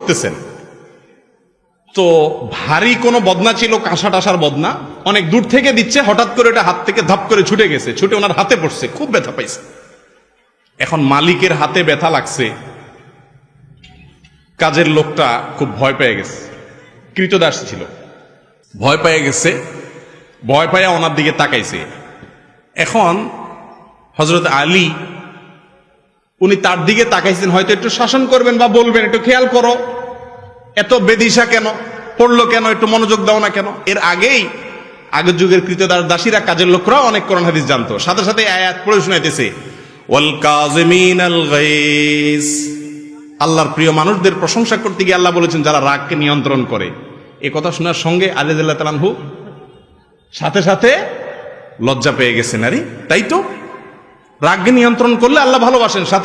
করতেছেন। তো ভারী কোনো বদনা ছিল, কাঁসা টাসার বদনা। অনেক দূর থেকে দিচ্ছে, হঠাৎ করে ওটা হাত থেকে ধাপ করে ছুটে গেছে। ছুটে ওনার হাতে পড়ছে, খুব ব্যথা পাইছে। এখন মালিকের হাতে ব্যথা লাগছে। কাজের লোকটা খুব ভয় পেয়ে গেছে। কৃতদাস ছিল। ভয় পেয়ে গেছে, ভয় পাইয়া ওনার দিকে তাকাইছে। এখন হজরত আলী উনি তার দিকে তাকাইছেন, হয়তো একটু শাসন করবেন বা বলবেন, একটু খেয়াল করো। এত বেদিশা কেন? পড়ল কেন? একটু মনোযোগ দাও না কেন? এর আগেই, আগের যুগের কৃতদাস দাসীরা, কাজের লোকরা অনেক কোরআন হাদিস জানতো। সাথে সাথে আয়াত পড়ে শোনাইতেছে আল্লাহর প্রিয় মানুষদের প্রশংসা করতে গিয়ে আল্লাহ বলেছেন, যারা রাগকে নিয়ন্ত্রণ করে। এ কথা শোনার সঙ্গে আলিদুল্লাহ তালানহু সাথে সাথে লজ্জা পেয়ে গেছেন, আরে, তাই তো? রাগকে নিয়ন্ত্রণ করলে আল্লাহ ভালোবাসেন, সাথে